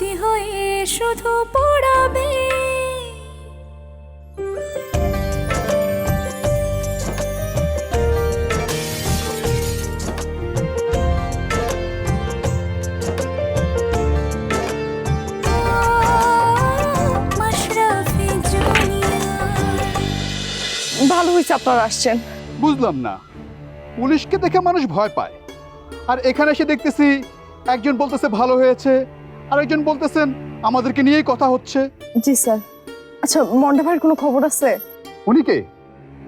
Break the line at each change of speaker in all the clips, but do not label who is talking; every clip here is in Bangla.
স্মৃতি হয়ে শুধু পড়াবে।
ভালো হয়েছে আপনারা আসছেন।
বুঝলাম না। পুলিশকে দেখে মানুষ ভয় পায়। আর এখানে এসে দেখতেছি একজন বলতেছে ভালো হয়েছে আর একজন বলতেছেন আমাদেরকে নিয়েই কথা হচ্ছে।
জি স্যার। আচ্ছা মন্ডা ভাইয়ের কোনো খবর আছে?
উনি কে?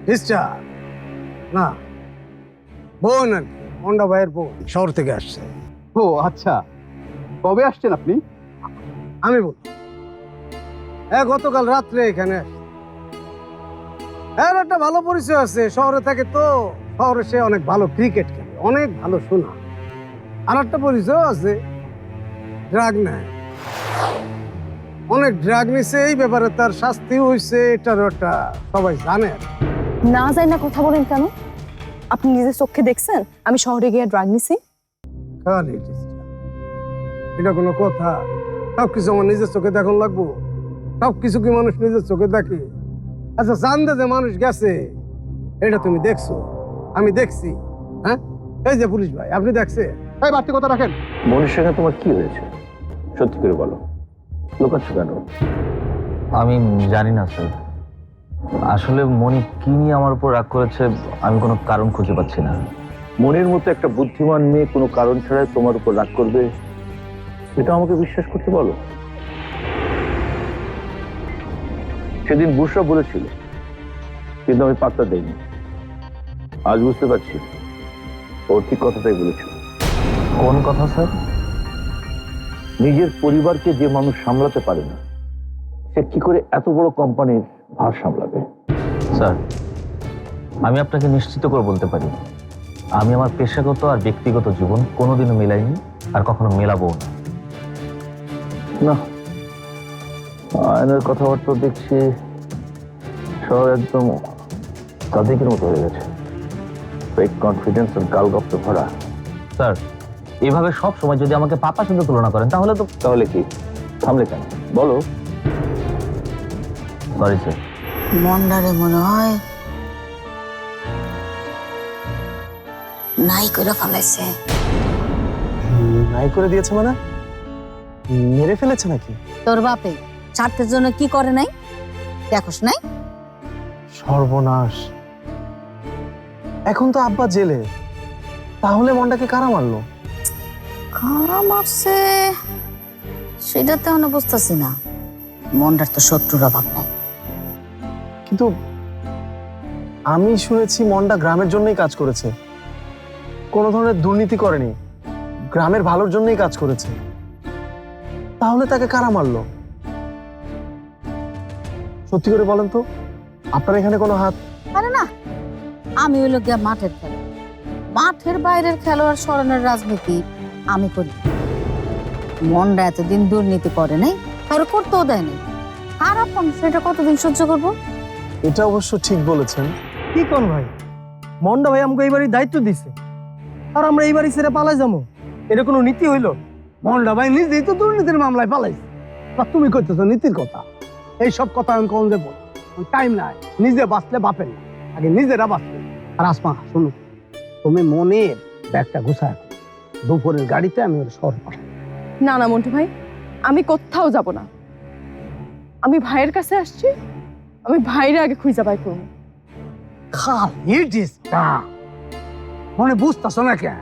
সিস্টার না। বোন আর কি, মন্ডা ভাইয়ের বোন শহর থেকে আসছে।
ও আচ্ছা। কবে আসছেন আপনি?
আমি বল হ্যাঁ গতকাল রাত্রে এখানে আসছে। এর একটা ভালো পরিচয় আছে শহরে থাকে তো। শহরে সে অনেক ভালো ক্রিকেট খেলে অনেক ভালো শোনা। আর একটা পরিচয় আছে ড্রাগ নেয়। অনেক ড্রাগ নিছে এই ব্যাপারে তার শাস্তি হয়েছে এটার একটা সবাই জানে।
না যাই না কথা বলেন কেন? আপনি নিজের চোখে দেখছেন? আমি শহরে গিয়ে ড্রাগ নিছি।
খালি। এটা কোনো কথা। সব কিছু আমার নিজের চোখে দেখুন লাগবো। সব কিছু কি মানুষ নিজের চোখে দেখে? আচ্ছা জানতে যে মানুষ গেছে। এটা তুমি দেখছ। আমি দেখছি। হ্যাঁ? এই যে পুলিশ ভাই আপনি দেখছে
এই বাড়তি কথা রাখেন।
সঙ্গে তোমার কি হয়েছে? সত্যি করে বলো। লুকাচ্ছ কেন?
আমি জানি না স্যার। আসলে মনি কি নিয়ে আমার উপর রাগ করেছে আমি কোনো কারণ খুঁজে পাচ্ছি না।
মনির মতো একটা বুদ্ধিমান মেয়ে কোনো কারণ ছাড়াই তোমার উপর রাগ করবে? এটা আমাকে বিশ্বাস করতে বলো। সেদিন বুসরা বলেছিল কিন্তু আমি পাত্তা দেইনি। আজ বুঝতে পারছি ও ঠিক কথাটাই বলেছিল।
কোন কথা স্যার?
নিজের পরিবারকে যে মানুষ সামলাতে পারে না সে কি করে এত বড় কোম্পানির ভার সামলাবে?
স্যার আমি আপনাকে নিশ্চিত করে বলতে পারি আমি আমার পেশাগত আর ব্যক্তিগত জীবন কোনোদিনও মেলাইনি আর কখনো মেলাবো না।
না আয়নের কথাবার্তা দেখছি সব একদম তাদেরকের মতো হয়ে গেছে। ফেক কনফিডেন্স আর গাল গপ্ত ভরা।
স্যার এভাবে সব সময় যদি আমাকে পাপার সঙ্গে তুলনা করেন তাহলে তো
তাহলে কি? থামলে কেন? বলো।
সরি স্যার
মন্ডারে মনে হয় নাই করে ফেলাইছে
নাই করে দিয়েছে মানে? মেরে ফেলেছে নাকি?
তোর বাপে স্বার্থের জন্য কি করে নাই? দেখোস নাই?
সর্বনাশ। এখন তো আব্বা জেলে। তাহলে মনটাকে কারা মারলো?
কারা মারছে সেটা তো এখনও বুঝতেছি না। মন্ডার তো শত্রুর অভাব নাই।
কিন্তু আমি শুনেছি মন্ডা গ্রামের জন্যই কাজ করেছে। কোনো ধরনের দুর্নীতি করেনি। গ্রামের ভালোর জন্যই কাজ করেছে। তাহলে তাকে কারা মারলো? সত্যি করে বলেন তো আপনার এখানে কোনো হাত?
আরে না আমি হইল গিয়া মাঠের খেলা মাঠের বাইরের খেলোয়াড় স্মরণের রাজনীতি আমি করি। মনটা এতদিন দুর্নীতি করে নাই কারও করতেও দেয় নাই। খারাপ মানুষ এটা কতদিন সহ্য করব?
এটা অবশ্য ঠিক বলেছেন।
কি কোন ভাই? মন্ডা ভাই আমাকে এইবারই দায়িত্ব দিছে। আর আমরা এইবারই ছেড়ে পালাই যাব। এটা কোনো নীতি হইল?
মন্ডা ভাই নিজেই তো দুর্নীতির মামলায় পালাইছে। তা তুমি করতেছো নীতির কথা। এই সব কথা আমি কম দেবো টাইম নাই। নিজে বাঁচলে বাপের না আগে নিজেরা বাঁচলে আর আসমা শুনো তুমি মনের ব্যাগটা গুছায়। দুপুরের গাড়িতে আমি ওর শহর পাঠাই।
না না মন্টু ভাই আমি কোথাও যাব না। আমি ভাইয়ের কাছে আসছি আমি ভাইরে আগে খুঁজে পাই করব।
খালি ডিস্টা মনে বুঝতেছ না কেন?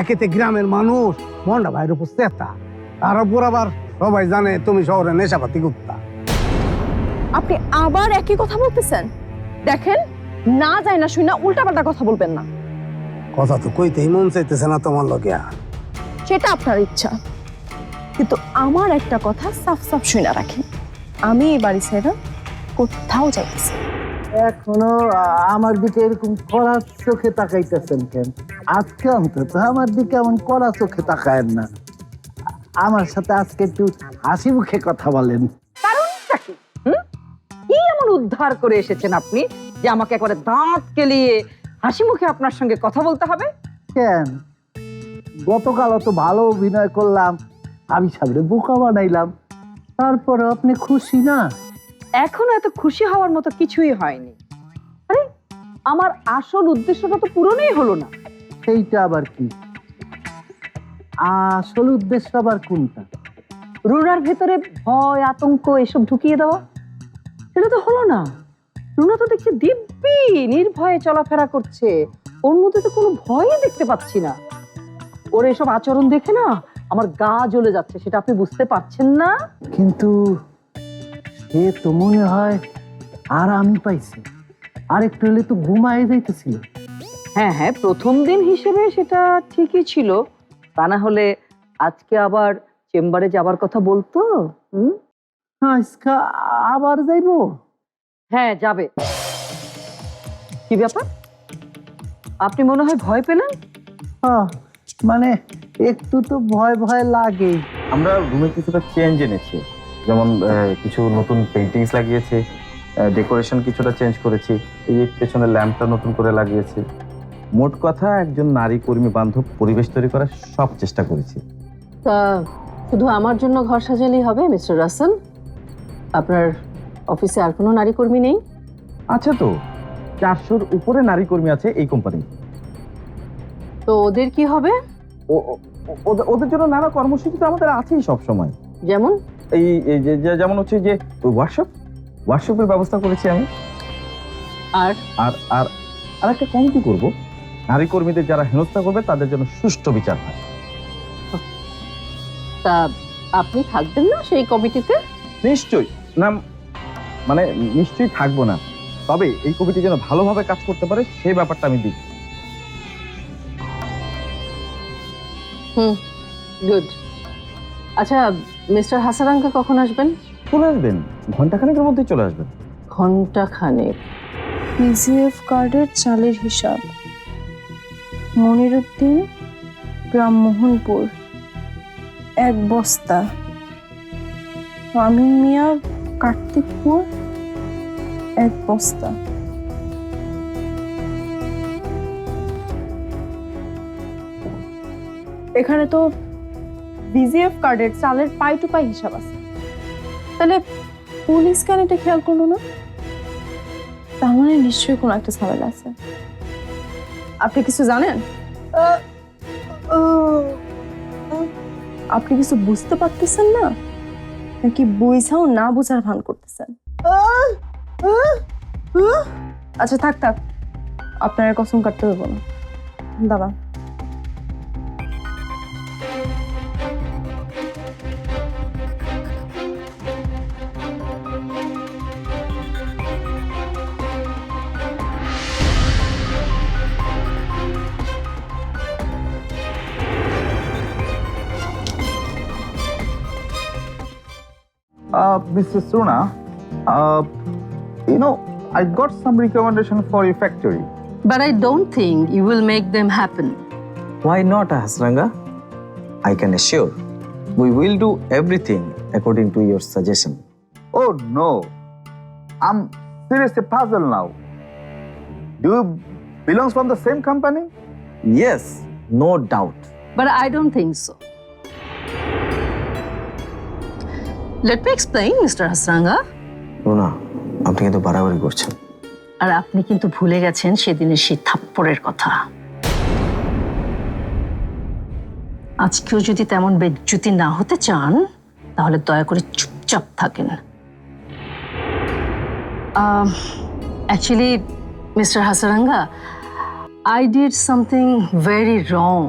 একেতে গ্রামের মানুষ মন্ডা ভাইয়ের উপর চেতা। তার উপর আবার সবাই জানে তুমি শহরে নেশাপাতি গুপ্তা
আপনি আবার একই কথা বলতেছেন? দেখেন না যায় না শুই না উল্টাপাল্টা কথা বলবেন না।
কথা তো কইতেই মন চাইতেছে না তোমার লোকে
সেটা আপনার ইচ্ছা। কিন্তু আমার একটা কথা সাফ সাফ শুনে রাখেন আমি এই বাড়ি ছেড়ে কোথাও যাইতেছি
এখনও আমার দিকে এরকম কড়া চোখে তাকাইতেছেন কেন? আজকে অন্তত আমার দিকে এমন কড়া চোখে তাকায়েন না। আমার সাথে আজকে একটু হাসি মুখে কথা বলেন।
কারণটা কি? হুম? কি এমন উদ্ধার করে এসেছেন আপনি যে আমাকে একবারে দাঁত কেলিয়ে হাসি মুখে আপনার সঙ্গে কথা বলতে হবে।
কেন? গতকাল অত ভালো অভিনয় করলাম আমি সামনে বোকা বানাইলাম। তারপরে আপনি খুশি না?
এখনও এত খুশি হওয়ার মতো কিছুই হয়নি। আরে আমার আসল উদ্দেশ্যটা তো পূরণই হলো না।
সেইটা আবার কি? আসল উদ্দেশ্য আবার কোনটা?
রুনার ভেতরে ভয় আতঙ্ক এসব ঢুকিয়ে দেওয়া? সেটা তো হলো না। রুনা তো দেখছি দিব্যি নির্ভয়ে চলাফেরা করছে। ওর মধ্যে তো কোনো ভয়ই দেখতে পাচ্ছি না। ওর এসব আচরণ দেখে না আমার গা জ্বলে যাচ্ছে সেটা আপনি বুঝতে পারছেন না?
কিন্তু সে তো মনে হয় আর আমি পাইছি। আর একটু হলে তো ঘুমায় যাইতেছিল।
হ্যাঁ হ্যাঁ প্রথম দিন হিসেবে সেটা ঠিকই ছিল। তা না হলে আজকে আবার চেম্বারে যাবার কথা বলতো? হুম?
আজকা আবার যাইবো?
হ্যাঁ যাবে। কি ব্যাপার? আপনি মনে হয় ভয় পেলেন?
আহ, মানে একটু তো ভয় ভয় লাগে।
আমরা রুমে কিছুটা চেঞ্জ এনেছি। যেমন আহ, কিছু নতুন পেন্টিংস লাগিয়েছি ডেকোরেশন কিছুটা চেঞ্জ করেছি এই পেছনে ল্যাম্পটা নতুন করে লাগিয়েছি। মোট কথা একজন নারী কর্মী বান্ধব পরিবেশ তৈরি করার সব চেষ্টা করেছি।
তা শুধু আমার জন্য ঘর সাজালেই হবে মিস্টার রাসেল? আপনার অফিসে আর কোনো নারী কর্মী নেই?
আছে তো। চারশোর উপরে নারী কর্মী আছে এই কোম্পানি।
তো ওদের কি হবে?
ওদের জন্য নানা কর্মসূচি তো আমাদের আছেই সব সময়
যেমন?
এই যেমন হচ্ছে যে ওয়ার্কশপ ওয়ার্কশপের ব্যবস্থা করেছি আমি।
আর?
আর আর আর একটা কমিটি করব। নারী কর্মীদের যারা হেনস্থা করবে তাদের জন্য সুষ্ঠু বিচার হয়।
তা আপনি থাকবেন না সেই কমিটিতে?
নিশ্চয়ই। না মানে নিশ্চয়ই থাকব না। তবে এই কমিটি যেন ভালোভাবে কাজ করতে পারে সেই ব্যাপারটা আমি দিই
হুম গুড আচ্ছা মিস্টার হাসারাঙ্কা কখন আসবেন?
চলে আসবেন। ঘন্টাখানেকের মধ্যেই চলে আসবেন।
ঘণ্টা খানেক
পিজিএফ কার্ডের চালের হিসাব। মনিরুদ্দিন গ্রাম মোহনপুর। এক বস্তা। আমিন মিয়া কার্তিকপুর এক বস্তা এখানে তো বিজিএফ কার্ডের চালের পাই টু পাই হিসাব আছে। তাহলে পুলিশ কেন এটা খেয়াল করল না? তার মানে নিশ্চয়ই কোনো একটা ঝামেলা আছে। আপনি কিছু জানেন? আপনি কিছু বুঝতে পারতেছেন না? নাকি বুঝাও, না বুঝার ভান করতেছেন? আচ্ছা থাক থাক। আপনার কসম কাটতে দেবো না। দাঁড়া
Uh, Mrs. Suna, uh, you know, I got some recommendation for your factory.
But I don't think you will make them happen.
Why not, Hasranga? I can assure we will do everything according to your suggestion.
Oh no, I'm seriously puzzled now. Do you belong from the same company?
Yes, no doubt.
But I don't think so. Let me explain, Mr. Hasranga.
Runa আপনি কিন্তু বাড়াবাড়ি করছেন
আর আপনি কিন্তু ভুলে গেছেন সেদিনের সেই থাপ্পড়ের কথা আজকেও যদি তেমন বেজ্জুতি না হতে চান তাহলে দয়া করে চুপচাপ থাকেন actually mister Hasaranga I did something very wrong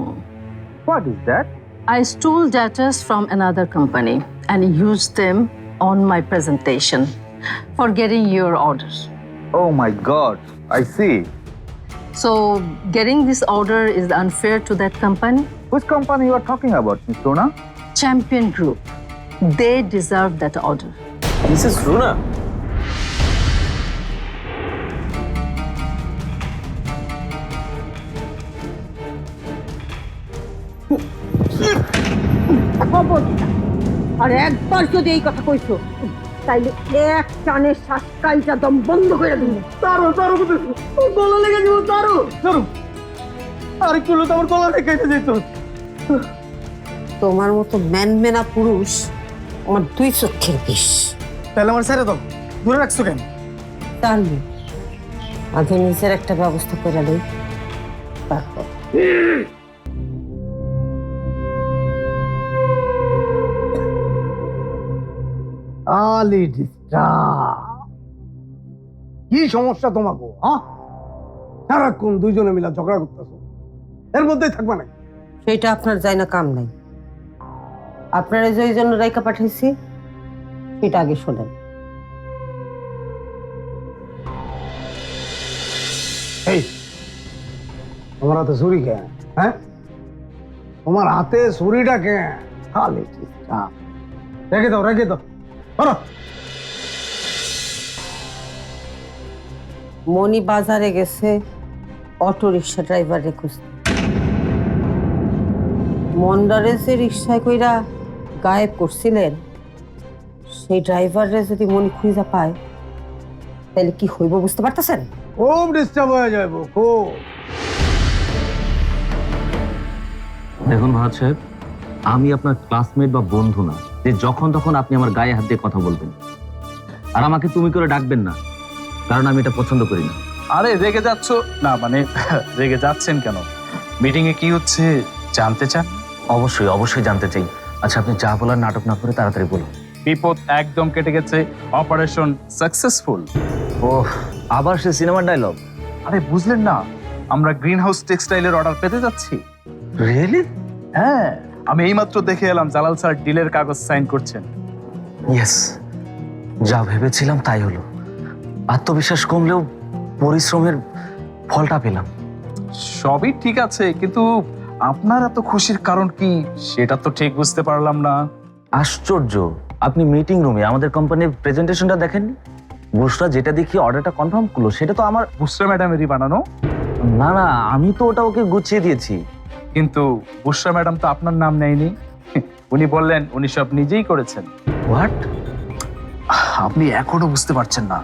What is that?
I stole data from another company and use them on my presentation for getting your order.
Oh my God, I see.
So getting this order is unfair to that company?
Which company you are talking about, Ms. Rona?
Champion Group. They deserve that order.
Mrs.
Rona, আর একবার যদি এই কথা কইছো তাইলে এক টানে শ্বাস কালটা দম বন্ধ করে দিন
তারো তারো গলা লেগে যাব তারো তারো আর একটু হলে তো আমার গলা লেগে যেত তোমার মতো ম্যানমেনা পুরুষ আমার দুই চক্ষের বিষ।
তাহলে আমার ছেড়ে দাও। দূরে রাখছো কেন?
তাহলে আগে নিজের একটা ব্যবস্থা করে লই তারপর।
আলি কি সমস্যা তোমাকে হ্যাঁ? সারাক্ষণ দুইজনে মিলে ঝগড়া করতেছো। এর মধ্যেই থাকবা না
সেটা আপনার যায় না কাম নাই। আপনারা যে জন্য রাইকা পাঠাইছি সেটা আগে শোনেন।
এই তোমার হাতে ছুরি কে? হ্যাঁ? তোমার হাতে ছুরিটা কে? রেখে দাও রেখে দাও। ধরো
মনি বাজারে গেছে অটো রিক্সা ড্রাইভারে খুঁজতে। মন্ডারে যে রিক্সায় কইরা গায়েব করছিলেন সেই ড্রাইভারে যদি মনি খুঁজা পায় তাহলে কি হইব বুঝতে পারতেছেন?
খুব ডিস্টার্ব হয়ে যাব খুব।
দেখুন ভারত সাহেব আমি আপনার ক্লাসমেট বা বন্ধু না। যে যখন তখন আপনি আমার গায়ে হাত দিয়ে কথা বলবেন। আর আমাকে তুমি করে ডাকবেন না কারণ আমি এটা পছন্দ করি না।
আরে রেগে যাচ্ছ? না মানে রেগে যাচ্ছেন কেন? মিটিং এ কি হচ্ছে? জানতে চান?
অবশ্যই অবশ্যই জানতে চাই। আচ্ছা আপনি যা বলার নাটক না করে তাড়াতাড়ি বলুন।
বিপদ একদম কেটে গেছে অপারেশন সাকসেসফুল
ও আবার সে সিনেমার ডায়লগ
আরে বুঝলেন না আমরা গ্রিন হাউস টেক্সটাইলের অর্ডার পেতে যাচ্ছি।
রিয়েলি
হ্যাঁ। আমি এইমাত্র দেখে এলাম জালাল স্যার ডিলের কাগজ সাইন করছেন।
ইয়েস যা ভেবেছিলাম তাই হলো। আত্মবিশ্বাস কমলেও পরিশ্রমের ফলটা পেলাম।
সবই ঠিক আছে কিন্তু আপনার এত খুশির কারণ কি? সেটা তো ঠিক বুঝতে পারলাম না।
আশ্চর্য আপনি মিটিং রুমে আমাদের কোম্পানির প্রেজেন্টেশনটা দেখেননি? বুসরা যেটা দেখি অর্ডারটা কনফার্ম করল সেটা তো আমার
বুসরা ম্যাডামেরই বানানো?
না না আমি তো ওটা ওকে গুছিয়ে দিয়েছি।
কিন্তু বুসরা ম্যাডাম তো আপনার নাম নেয়নি। উনি বললেন উনি সব নিজেই করেছেন।
হোয়াট
আপনি এখনও বুঝতে পারছেন না।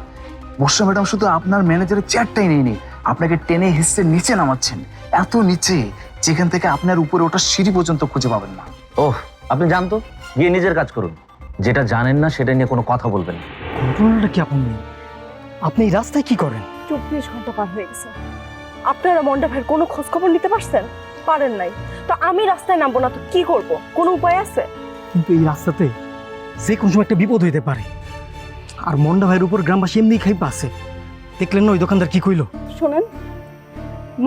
বর্ষা ম্যাডাম শুধু আপনার ম্যানেজারের চেয়ারটাই নেয়নি আপনাকে টেনে হিসের নিচে নামাচ্ছেন। এত নিচে যেখান থেকে আপনার উপরে ওটা সিঁড়ি পর্যন্ত খুঁজে পাবেন না।
ওহ আপনি জানতো গিয়ে নিজের কাজ করুন। যেটা জানেন না সেটা নিয়ে কোনো কথা বলবেন না।
ঘটনাটা কি আপনি আপনি এই রাস্তায় কি করেন?
চব্বিশ ঘণ্টা পার হয়ে গেছে। আপনারা মন্ডা ভাইয়ের কোনো খোঁজ খবর নিতে পারছেন? পারেন নাই। তো আমি রাস্তায় নামবো না তো কি করব? কোনো উপায় আছে?
কিন্তু এই রাস্তাতে যে কোনো সময় একটা বিপদ হইতে পারে। আর মন্ডা ভাইয়ের উপর গ্রামবাসী এমনি খাই পাচ্ছে দেখলেন না ওই দোকানদার কি কইলো?
শোনেন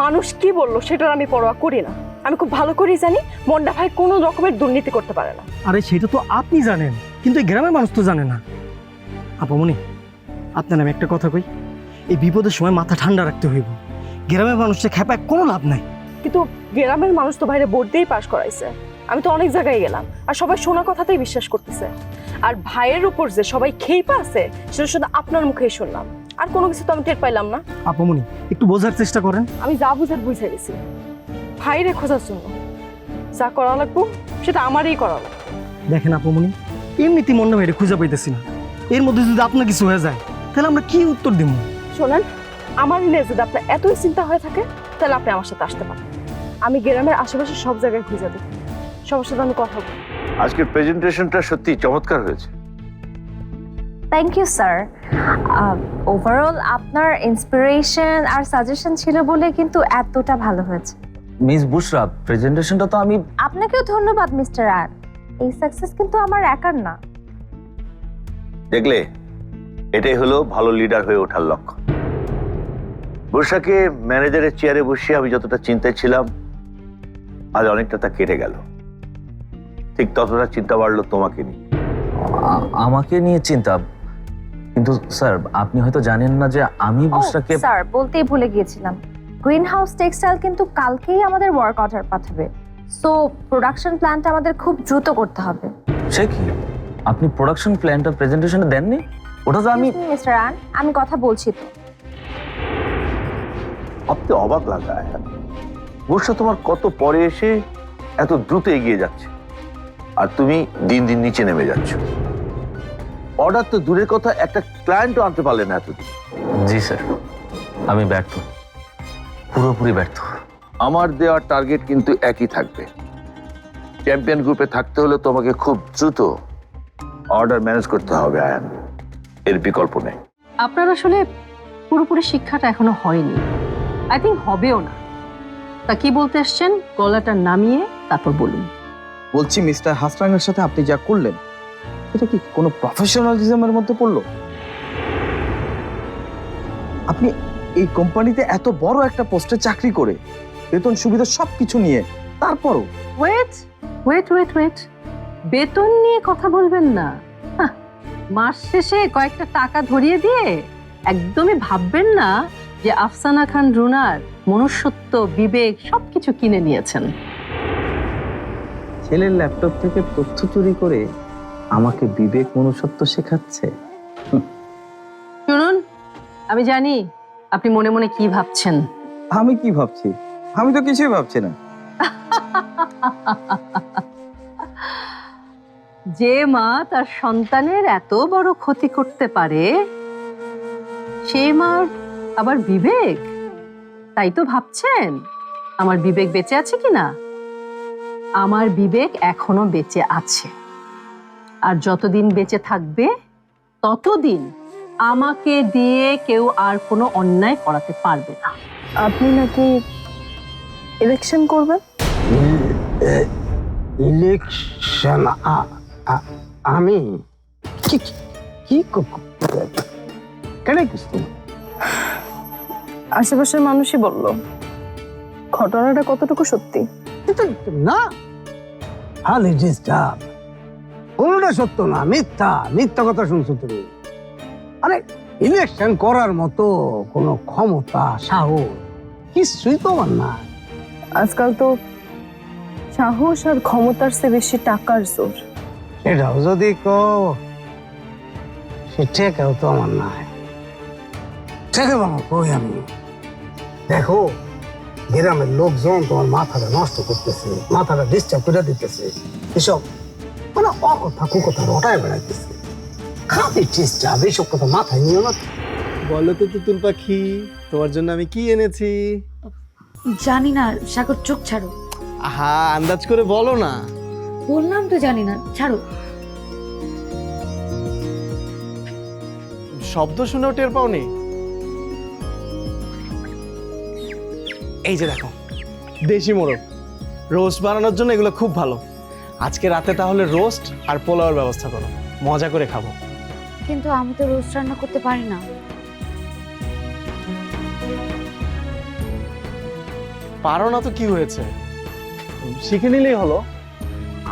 মানুষ কি বলল সেটার আমি পরোয়া করি না। আমি খুব ভালো করেই জানি মন্ডা ভাই কোনো রকমের দুর্নীতি করতে পারে না।
আরে সেটা তো আপনি জানেন কিন্তু এই গ্রামের মানুষ তো জানে না। আপামনি আপনার আমি একটা কথা কই এই বিপদের সময় মাথা ঠান্ডা রাখতে হইব। গ্রামের মানুষকে খেপায় কোনো লাভ নাই।
কিন্তু গ্রামের মানুষ তো বাইরে ভোট দিয়েই পাশ করাইছে। আমি তো অনেক জায়গায় গেলাম আর সবাই শোনা কথাতেই বিশ্বাস করতেছে। আর ভাইয়ের উপর যে সবাই খেই আছে সেটা শুধু আপনার মুখেই শুনলাম। আর কোনো কিছু তো আমি টের পাইলাম না।
আপামনি একটু বোঝার চেষ্টা করেন।
আমি যা বুঝার বুঝে গেছি। ভাইরে খোঁজার জন্য। যা করা লাগবো সেটা আমারই করা লাগবে।
দেখেন আপামনি এমনিতে মন্ডা ভাইরে খুঁজে পাইতেছি না। এর মধ্যে যদি আপনার কিছু হয়ে যায় তাহলে আমরা কি উত্তর দিব
শোনেন আমার নিয়ে যদি আপনার এতই চিন্তা হয়ে থাকে তাহলে আপনি আমার সাথে আসতে পারেন। আমি গ্রামের আশেপাশে সব জায়গায় খুঁজে দিই সবার সাথে আমি কথা বলি।
আজকের প্রেজেন্টেশনটা সত্যি চমৎকার হয়েছে।
থ্যাংক ইউ স্যার ওভারঅল আপনার ইন্সপিরেশন আর সাজেশন ছিল বলে কিন্তু এতটা ভালো হয়েছে।
মিস বুসরা প্রেজেন্টেশনটা তো আমি
আপনাকেও ধন্যবাদ মিস্টার আর এই সাকসেস কিন্তু আমার একার না।
দেখলে এটাই হলো ভালো লিডার হয়ে ওঠার লক্ষ্য। বর্ষাকে ম্যানেজারের চেয়ারে বসিয়ে আমি যতটা চিন্তায় ছিলাম আজ অনেকটা তা কেটে গেল। ঠিক ততটা চিন্তা বাড়লো তোমাকে নিয়ে।
আমাকে নিয়ে চিন্তা? কিন্তু স্যার আপনি হয়তো জানেন না যে আমি
ও স্যার বলতেই ভুলে গিয়েছিলাম। গ্রিন হাউস টেক্সটাইল কিন্তু কালকেই আমাদের ওয়ার্ক অর্ডার পাঠাবে। সো প্রোডাকশন প্ল্যানটা আমাদের খুব দ্রুত করতে হবে।
সে কি? আপনি প্রোডাকশন প্ল্যানটা প্রেজেন্টেশনে দেননি? ওটা তো আমি
মিস্টার আন আমি কথা বলছি তো।
ভাবতে অবাক লাগা বর্ষা তোমার কত পরে এসে এত দ্রুত এগিয়ে যাচ্ছে আর তুমি দিন দিন নিচে নেমে যাচ্ছ। অর্ডার তো দূরের কথা একটা ক্লায়েন্টও আনতে পারলে না এতদিন।
জি স্যার আমি ব্যর্থ। পুরোপুরি ব্যর্থ।
আমার দেওয়ার টার্গেট কিন্তু একই থাকবে। চ্যাম্পিয়ন গ্রুপে থাকতে হলে তোমাকে খুব দ্রুত অর্ডার ম্যানেজ করতে হবে আয়ান। এর বিকল্প নেই।
আপনার আসলে পুরোপুরি শিক্ষাটা এখনও হয়নি। আই থিঙ্ক হবেও না। তা কি বলতে এসছেন? গলাটা নামিয়ে তারপর বলুন।
বলছি মিস্টার হাসরাঙ্গের সাথে আপনি যা করলেন এটা কি কোনো প্রফেশনালিজমের মধ্যে পড়ল? আপনি এই কোম্পানিতে এত বড় একটা পোস্টে চাকরি করে বেতন সুবিধা সবকিছু নিয়ে তারপরও?
ওয়েট ওয়েট ওয়েট ওয়েট বেতন নিয়ে কথা বলবেন না। মাস শেষে কয়েকটা টাকা ধরিয়ে দিয়ে একদমই ভাববেন না যে আফসানা খান রুনার মনুষ্যত্ব বিবেক সবকিছু কিনে নিয়েছেন।
ছেলের ল্যাপটপ থেকে তথ্য চুরি করে আমাকে বিবেক মনুষ্যত্ব শেখাচ্ছে।
শুনুন আমি জানি আপনি মনে মনে কি ভাবছেন।
আমি কি ভাবছি? আমি তো কিছুই ভাবছি না।
যে মা তার সন্তানের এত বড় ক্ষতি করতে পারে সে মার আবার বিবেক? তাই তো ভাবছেন। আমার বিবেক বেঁচে আছে কি না? আমার বিবেক এখনও বেঁচে আছে। আর যতদিন বেঁচে থাকবে ততদিন আমাকে দিয়ে কেউ আর কোনো অন্যায় করাতে পারবে না।
আপনি নাকি ইলেকশন করবেন?
ইলেকশন? আমি? কি কি ক- কেন কিছু
আশেপাশের মানুষই বলল ঘটনাটা কতটুকু সত্যি?
না। খালি ডিস্টার্ব কোনোটা সত্য না মিথ্যা মিথ্যা কথা শুনছো তুমি। আরে ইলেকশন করার মতো কোনো ক্ষমতা সাহস কিছুই তোমার না
আজকাল তো সাহস আর ক্ষমতার চেয়ে বেশি টাকার জোর।
সেটাও যদি কো সে ঠেকাও তো আমার নাই। ঠেকে বাবা কই আমি? দেখো গ্রামের লোকজন তোমার মাথাটা নষ্ট করতেছে মাথাটা ডিস্টার্ব করে দিতেছে। এসব মানে অকথা কুকথা রটায় বেড়াইতেছে। খালি ডিস্টার্ব এইসব কথা মাথায় নিও না।
বলো তো তুতুল পাখি তোমার জন্য আমি কি এনেছি?
জানি না সাগর চোখ ছাড়ো।
আহা আন্দাজ করে বলো না।
বললাম তো জানি না ছাড়ো।
শব্দ শুনেও টের পাওনি? এই যে দেখো দেশি মোড়ক। রোস্ট বানানোর জন্য এগুলো খুব ভালো। আজকে রাতে তাহলে রোস্ট আর পোলাওয়ের ব্যবস্থা করো। মজা করে খাব।
কিন্তু আমি তো রোস্ট রান্না করতে পারি না।
পারো না তো কি হয়েছে? শিখে নিলেই হলো।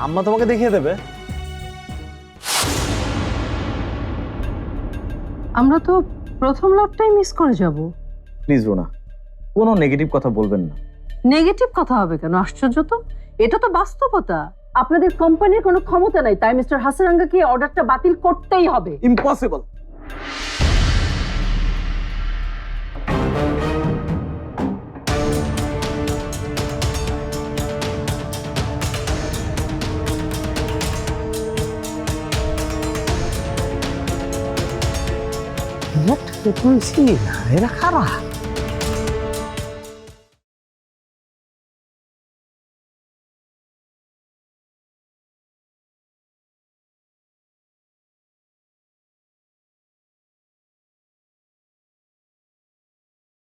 আম্মা তোমাকে দেখিয়ে দেবে।
আমরা তো প্রথম লটটাই মিস করে যাব।
প্লিজ রোনা। কোনো নেগেটিভ কথা বলবেন না।
নেগেটিভ কথা হবে কেন? আশ্চর্য তো। এটা তো বাস্তবতা। আপনাদের কোম্পানির কোনো ক্ষমতা নাই। তাই মিস্টার হাসারাঙ্গাকে অর্ডারটা বাতিল করতেই হবে।
Impossible What?
কইছি না এরা খারাপ